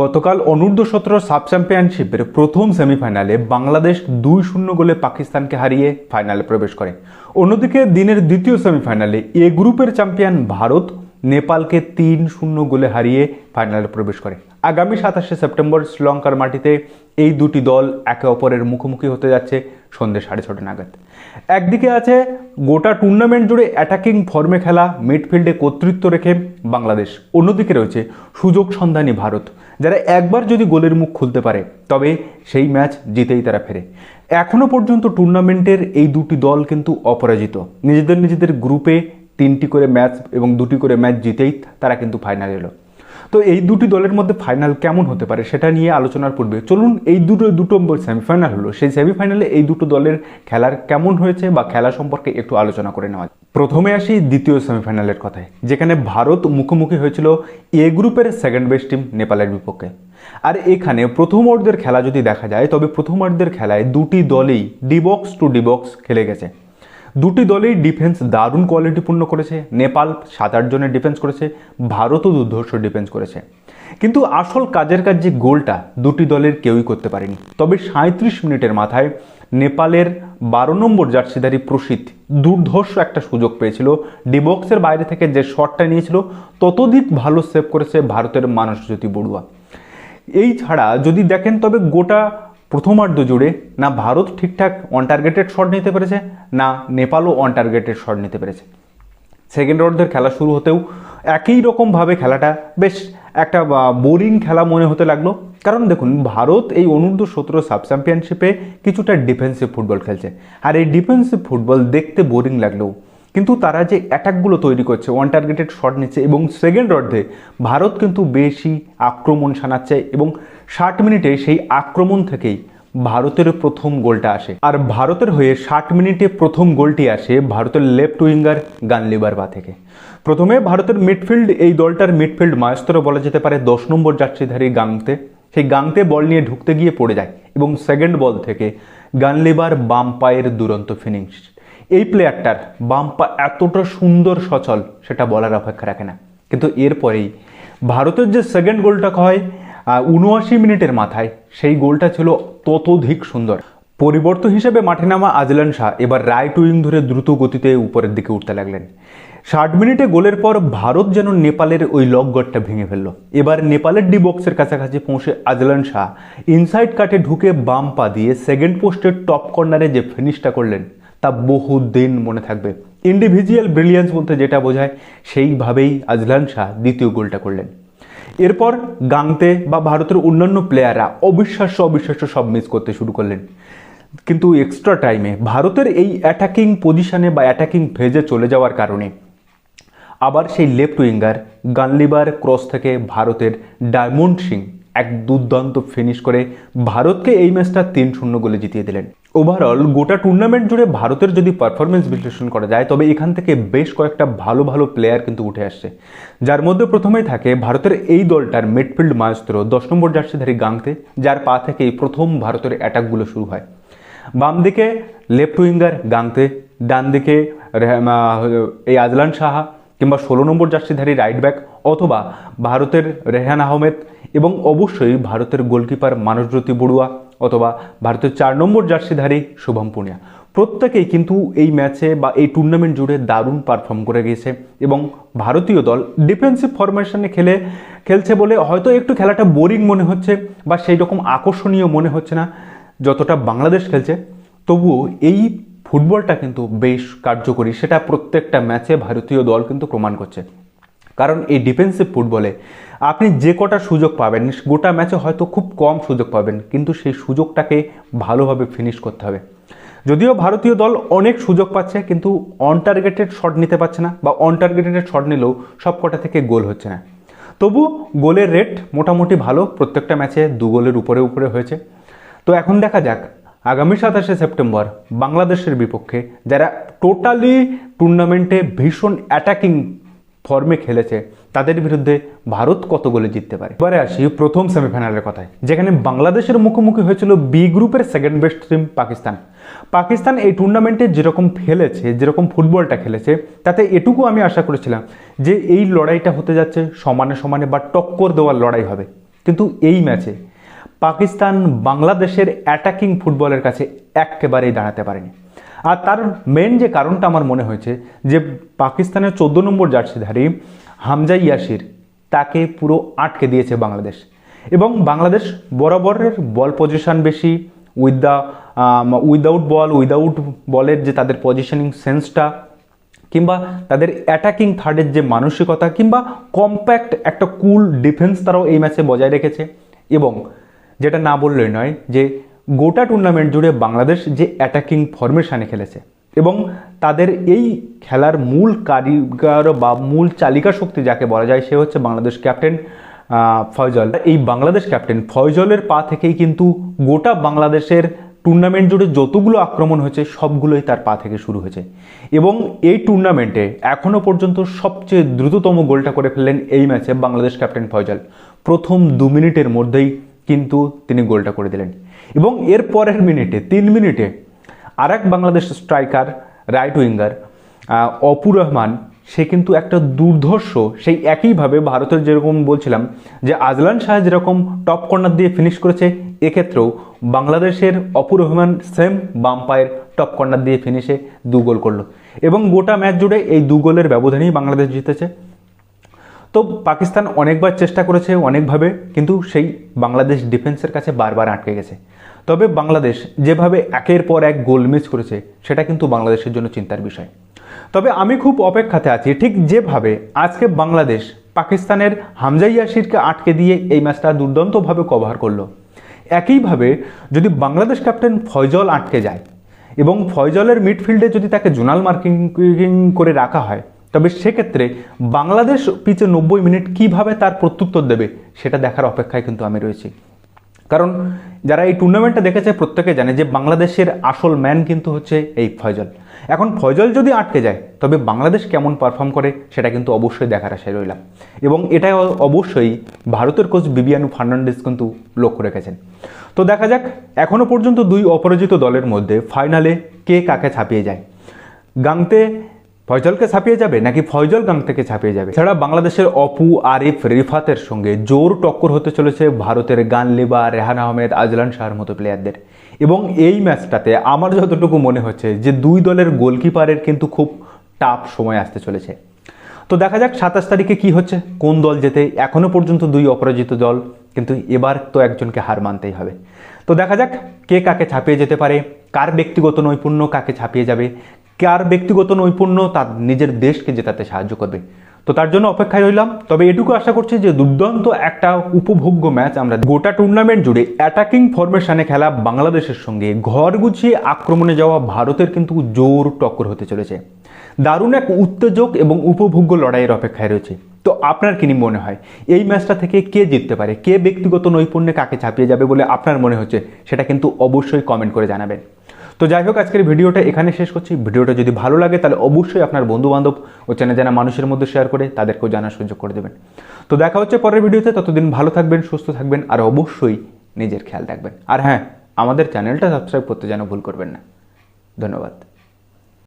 গতকাল অনূর্ধ্ব সতেরো সাব চ্যাম্পিয়নশিপের প্রথম সেমিফাইনালে বাংলাদেশ দুই শূন্য গোলে পাকিস্তানকে হারিয়ে ফাইনালে প্রবেশ করে। অন্যদিকে দিনের দ্বিতীয় সেমিফাইনালে এ গ্রুপের চ্যাম্পিয়ন ভারত, নেপালকে তিন শূন্য গোলে হারিয়ে ফাইনালে প্রবেশ করে। আগামী সাতাশে সেপ্টেম্বর শ্রীলঙ্কার মাটিতে এই দুটি দল একে অপরের মুখোমুখি হতে যাচ্ছে সন্ধ্যে সাড়ে ছটা নাগাদ। একদিকে আছে গোটা টুর্নামেন্ট জুড়ে অ্যাটাকিং ফর্মে খেলা মিডফিল্ডে কর্তৃত্ব রেখে বাংলাদেশ। অন্যদিকে রয়েছে সুযোগ সন্ধানী ভারত, যারা একবার যদি গোলের মুখ খুলতে পারে, তবে সেই ম্যাচ জিতেই তারা ফেরে। এখনও পর্যন্ত টুর্নামেন্টের এই দুটি দল কিন্তু অপরাজিত। নিজেদের নিজেদের গ্রুপে তিনটি করে ম্যাচ এবং দুটি করে ম্যাচ জিতেই তারা কিন্তু ফাইনাল এলো। তো এই দুটি দলের মধ্যে ফাইনাল কেমন হতে পারে সেটা নিয়ে আলোচনার পূর্বে চলুন এই দুটো দুটো সেমিফাইনাল হলো। সেই সেমিফাইনালে এই দুটো দলের খেলার কেমন হয়েছে বা খেলা সম্পর্কে একটু আলোচনা করে নেওয়া। প্রথমে আসি দ্বিতীয় সেমিফাইনালের কথায়, যেখানে ভারত মুখোমুখি হয়েছিল এ গ্রুপের সেকেন্ড বেস্ট টিম নেপালের বিপক্ষে। আর এখানে প্রথমার্ধের খেলা যদি দেখা যায়, তবে প্রথমার্ধের খেলায় দুটি দলই ডিবক্স টু ডিবক্স খেলে গেছে। দুটি দলেই ডিফেন্স দারুণ কোয়ালিটিপূর্ণ করেছে। নেপাল সাত আট জনের ডিফেন্স করেছে, ভারতও দুর্ধর্ষ ডিফেন্স করেছে। কিন্তু আসল কাজের কাজ যে গোলটা দুটি দলের কেউই করতে পারেনি। তবে সাঁত্রিশ মিনিটের মাথায় নেপালের বারো নম্বর জার্সিধারী প্রসিদ্ধ দুর্ধর্ষ একটা সুযোগ পেয়েছিল। ডিবক্সের বাইরে থেকে যে শটটা নিয়েছিল, ততোধিক ভালো সেভ করেছে ভারতের মানসজ্যোতি বড়ুয়া। এই ছাড়া যদি দেখেন তবে গোটা প্রথমার্ধ জুড়ে না ভারত ঠিকঠাক অন টার্গেটেড শট নিতে পেরেছে, না নেপালও অন টার্গেটেড শট নিতে পেরেছে। সেকেন্ড অর্ধের খেলা শুরু হতেও একই রকমভাবে খেলাটা বেশ একটা বোরিং খেলা মনে হতে লাগল। কারণ দেখুন, ভারত এই অনূর্ধ্ব সতেরো সাব চ্যাম্পিয়নশিপে কিছুটা ডিফেন্সিভ ফুটবল খেলছে। আর এই ডিফেন্সিভ ফুটবল দেখতে বোরিং লাগলেও, কিন্তু তারা যে অ্যাটাকগুলো তৈরি করছে ওয়ান টার্গেটেড শট নিচ্ছে এবং সেকেন্ড অর্ধে ভারত কিন্তু বেশি আক্রমণ শানাচ্ছে এবং ষাট মিনিটে সেই আক্রমণ থেকেই ভারতের প্রথম গোলটা আসে। আর ভারতের হয়ে ষাট মিনিটে প্রথম গোলটি আসে ভারতের লেফট উইঙ্গার গানলিবার বা থেকে। প্রথমে ভারতের মিডফিল্ড, এই দলটার মিডফিল্ড মায়স্তর বলা যেতে পারে দশ নম্বর যাত্রীধারী গাংতে। সেই গাংতে বল নিয়ে ঢুকতে গিয়ে পড়ে যায় এবং সেকেন্ড বল থেকে গানলিবার বাম পায়ের দুরন্ত ফিনিশ। এই প্লেয়ারটার বাম পা এতটা সুন্দর সচল, সেটা বলার অপেক্ষা রাখে না। কিন্তু এরপরেই ভারতের যে সেকেন্ড গোলটা হয় উনআশি মিনিটের মাথায় সেই গোলটা ছিল ততোধিক সুন্দর। পরিবর্তন হিসেবে মাঠে নামা আজলান শাহ এবার রাইট উইং ধরে দ্রুত গতিতে উপরের দিকে উঠতে লাগলেন। ষাট মিনিটে গোলের পর ভারত যেন নেপালের ওই লক গড়টা ভেঙে ফেলল। এবার নেপালের ডি বক্সের কাছাকাছি পৌঁছে আজলান শাহ ইনসাইড কাটে ঢুকে বাম পা দিয়ে সেকেন্ড পোস্টের টপ কর্নারে যে ফিনিশটা করলেন, তা বহু দিন মনে থাকবে। ইন্ডিভিজুয়াল ব্রিলিয়ান্স বলতে যেটা বোঝায়, সেইভাবেই আজলান শাহ দ্বিতীয় গোলটা করলেন। এরপর গাংতে বা ভারতের অন্যান্য প্লেয়াররা অবিশ্বাস্য অবিশ্বাস্য সব মিস করতে শুরু করলেন। কিন্তু এক্সট্রা টাইমে ভারতের এই অ্যাটাকিং পজিশনে বা অ্যাটাকিং ফেজে চলে যাওয়ার কারণে আবার সেই লেফট উইঙ্গার গানলিবার ক্রস থেকে ভারতের ডায়মন্ড সিং এক দুর্দান্ত ফিনিশ করে ভারতকে এই ম্যাচটা তিন শূন্য গোলে জিতিয়ে দিলেন। ওভারঅল গোটা টুর্নামেন্ট জুড়ে ভারতের যদি পারফরমেন্স বিশ্লেষণ করা যায়, তবে এখান থেকে বেশ কয়েকটা ভালো ভালো প্লেয়ার কিন্তু উঠে আসছে। যার মধ্যে প্রথমেই থাকে ভারতের এই দলটার মিডফিল্ড মাস্ত্র দশ নম্বর জার্সিধারী গাংতে, যার পা থেকেই প্রথম ভারতের অ্যাটাকগুলো শুরু হয়। বাম দিকে লেফট উইঙ্গার গাংতে, ডান দিকে এই আজলান সাহা, কিংবা ষোলো নম্বর জার্সিধারী রাইট ব্যাক অথবা ভারতের রেহান আহমেদ, এবং অবশ্যই ভারতের গোলকিপার মানসজ্যোতি বড়ুয়া। অথবা ভারতের চার নম্বর জার্সিধারী শুভম পুনিয়া। প্রত্যেকেই কিন্তু এই ম্যাচে বা এই টুর্নামেন্ট জুড়ে দারুণ পারফর্ম করে গিয়েছে এবং ভারতীয় দল ডিফেন্সিভ ফরমেশনে খেলে, খেলছে বলে হয়তো একটু খেলাটা বোরিং মনে হচ্ছে বা সেই রকম আকর্ষণীয় মনে হচ্ছে না যতটা বাংলাদেশ খেলছে। তবুও এই ফুটবলটা কিন্তু বেশ কার্যকরী। সেটা প্রত্যেকটা ম্যাচে ভারতীয় দল কিন্তু প্রমাণ করছে। কারণ এই ডিফেন্সিভ ফুটবলে আপনি যে কটা সুযোগ পাবেন, গোটা ম্যাচে হয়তো খুব কম সুযোগ পাবেন, কিন্তু সেই সুযোগটাকে ভালোভাবে ফিনিশ করতে হবে। যদিও ভারতীয় দল অনেক সুযোগ পাচ্ছে, কিন্তু অন টার্গেটেড শট নিতে পারছে না বা অন টার্গেটেড শট নিলেও সব কটা থেকে গোল হচ্ছে না। তবু গোলের রেট মোটামুটি ভালো, প্রত্যেকটা ম্যাচে দু গোলের উপরে উপরে হয়েছে। তো এখন দেখা যাক, আগামী সাতাশে সেপ্টেম্বর বাংলাদেশের বিপক্ষে যারা টোটালি টুর্নামেন্টে ভীষণ অ্যাটাকিং ফর্মে খেলেছে, তাদের বিরুদ্ধে ভারত কত গোলে জিততে পারে? এবারে আসি প্রথম সেমিফাইনালের কথায়, যেখানে বাংলাদেশের মুখোমুখি হয়েছিল বি গ্রুপের second best team Pakistan. Pakistan এই টুর্নামেন্টে যেরকম খেলেছে, যেরকম ফুটবলটা খেলেছে, তাতে এটুকু আমি আশা করেছিলাম যে এই লড়াইটা হতে যাচ্ছে সমানে সমানে বা টক্কর দেওয়ার লড়াই হবে। কিন্তু এই ম্যাচে পাকিস্তান বাংলাদেশের অ্যাটাকিং ফুটবলের কাছে একেবারেই দাঁড়াতে পারেনি। আর তার মেন যে কারণটা আমার মনে হয়েছে, যে পাকিস্তানের চোদ্দ নম্বর জার্সিধারী হামজা ইয়াসির তাকে পুরো আটকে দিয়েছে বাংলাদেশ। এবং বাংলাদেশ বরাবরের বল পজিশন বেশি with the without ball without বলের যে তাদের পজিশনিং সেন্সটা কিংবা তাদের অ্যাটাকিং থার্ডের যে মানসিকতা, কিংবা কম্প্যাক্ট একটা কুল ডিফেন্স তারাও এই ম্যাচে বজায় রেখেছে। এবং যেটা না বললেই নয় যে গোটা টুর্নামেন্ট জুড়ে বাংলাদেশ যে অ্যাটাকিং ফরমেশানে খেলেছে এবং তাদের এই খেলার মূল কারিগর বা মূল চালিকা শক্তি যাকে বলা যায়, সে হচ্ছে বাংলাদেশ ক্যাপ্টেন ফয়জল। এই বাংলাদেশ ক্যাপ্টেন ফয়জলের পা থেকেই কিন্তু গোটা বাংলাদেশের টুর্নামেন্ট জুড়ে যতগুলো আক্রমণ হয়েছে, সবগুলোই তার পা থেকে শুরু হয়েছে। এবং এই টুর্নামেন্টে এখনও পর্যন্ত সবচেয়ে দ্রুততম গোলটা করে ফেললেন এই ম্যাচে বাংলাদেশ ক্যাপ্টেন ফয়জল। প্রথম দু মিনিটের মধ্যেই কিন্তু তিনি গোলটা করে দিলেন। এবং এর পরের মিনিটে তিন মিনিটে আর এক Bangladesh striker right winger ah, Apu Rahman সে কিন্তু একটা দুর্ধর্ষ সেই একইভাবে ভারতের যেরকম বলছিলাম যে আজলান শাহ যেরকম টপ কর্নার দিয়ে ফিনিশ করেছে এক্ষেত্রেও বাংলাদেশের অপু রহমান সেম বাম পায়ের টপ কর্নার দিয়ে ফিনিশে দু গোল করল। এবং গোটা ম্যাচ জুড়ে এই দু গোলের ব্যবধানেই বাংলাদেশ জিতেছে। তো পাকিস্তান অনেকবার চেষ্টা করেছে অনেকভাবে, কিন্তু সেই বাংলাদেশ ডিফেন্সের কাছে বারবার আটকে গেছে। তবে বাংলাদেশ যেভাবে একের পর এক গোল মিস করেছে, সেটা কিন্তু বাংলাদেশের জন্য চিন্তার বিষয়। তবে আমি খুব অপেক্ষাতে আছি, ঠিক যেভাবে আজকে বাংলাদেশ পাকিস্তানের হামজা ইয়াসিরকে আটকে দিয়ে এই ম্যাচটা দুর্দান্তভাবে কভার করল। একইভাবে যদি বাংলাদেশ ক্যাপ্টেন ফয়জল আটকে যায় এবং ফয়জলের মিডফিল্ডে যদি তাকে জোনাল মার্কিং করে রাখা হয় তবে সেক্ষেত্রে বাংলাদেশ পিচে নব্বই মিনিট কীভাবে তার প্রত্যুত্তর দেবে, সেটা দেখার অপেক্ষায় কিন্তু আমি রয়েছি। কারণ যারা এই টুর্নামেন্টটা দেখেছে, প্রত্যেকে জানে যে বাংলাদেশের আসল ম্যান কিন্তু হচ্ছে এই ফয়জল। এখন ফয়জল যদি আটকে যায়, তবে বাংলাদেশ কেমন পারফর্ম করে, সেটা কিন্তু অবশ্যই দেখার আশায় রইলাম। এবং এটা অবশ্যই ভারতের কোচ বিবিয়ানু ফার্নান্ডেস কিন্তু লক্ষ্য রেখেছেন। তো দেখা যাক এখনও পর্যন্ত দুই অপরাজিত দলের মধ্যে ফাইনালে কে কাকে ছাপিয়ে যায়। গাংতে ফয়জলকে ছাপিয়ে যাবে নাকি ফয়জল গাংতেকে ছাপিয়ে যাবে? ছাড়া বাংলাদেশের অপু, আরিফ, রিফাতের সঙ্গে জোর টক্কর হতে চলেছে ভারতের গানলিবা, রেহান আহমেদ, আজলান শাহর মতো প্লেয়ারদের এবং এই ম্যাচটাতে আমার যতটুকু মনে হচ্ছে যে দুই দলের গোলকিপারের কিন্তু খুব টাফ সময় আসতে চলেছে। তো দেখা যাক সাতাশ তারিখে কি হচ্ছে, কোন দল যেতে এখনও পর্যন্ত দুই অপরাজিত দল, কিন্তু এবার তো একজনকে হার মানতেই হবে। তো দেখা যাক কে কাকে ছাপিয়ে যেতে পারে, কার ব্যক্তিগত নৈপুণ্য কাকে ছাপিয়ে যাবে কার ব্যক্তিগত নৈপুণ্য তার নিজের দেশকে জেতাতে সাহায্য করবে? তো তার জন্য অপেক্ষায় রইলাম। তবে এটুকু আশা করছি যে দুর্দান্ত একটা উপভোগ্য ম্যাচ আমরা গোটা টুর্নামেন্ট জুড়ে অ্যাটাকিং ফরমেশনে খেলা বাংলাদেশের সঙ্গে ঘর গুছিয়ে আক্রমণে যাওয়া ভারতের কিন্তু জোর টক্কর হতে চলেছে। দারুণ এক উত্তেজক এবং উপভোগ্য লড়াইয়ের অপেক্ষায় রয়েছে। তো আপনার কি মনে হয়, এই ম্যাচটা থেকে কে জিততে পারে? কে ব্যক্তিগত নৈপুণ্যে কাকে ছাপিয়ে যাবে বলে আপনার মনে হচ্ছে? সেটা কিন্তু অবশ্যই কমেন্ট করে জানাবেন। তো যাই হোক, আজকের ভিডিওটা এখানে শেষ করছি। ভিডিওটা যদি ভালো লাগে, তাহলে অবশ্যই আপনার বন্ধু বান্ধব ও চেনা জানা মানুষের মধ্যে শেয়ার করে তাদেরকেও জানার সুযোগ করে দেবেন। তো দেখা হচ্ছে পরের ভিডিওতে, ততদিন ভালো থাকবেন, সুস্থ থাকবেন, আর অবশ্যই নিজের খেয়াল রাখবেন। আর হ্যাঁ আমাদের চ্যানেলটা সাবস্ক্রাইব করতে যেন ভুল করবেন না। ধন্যবাদ।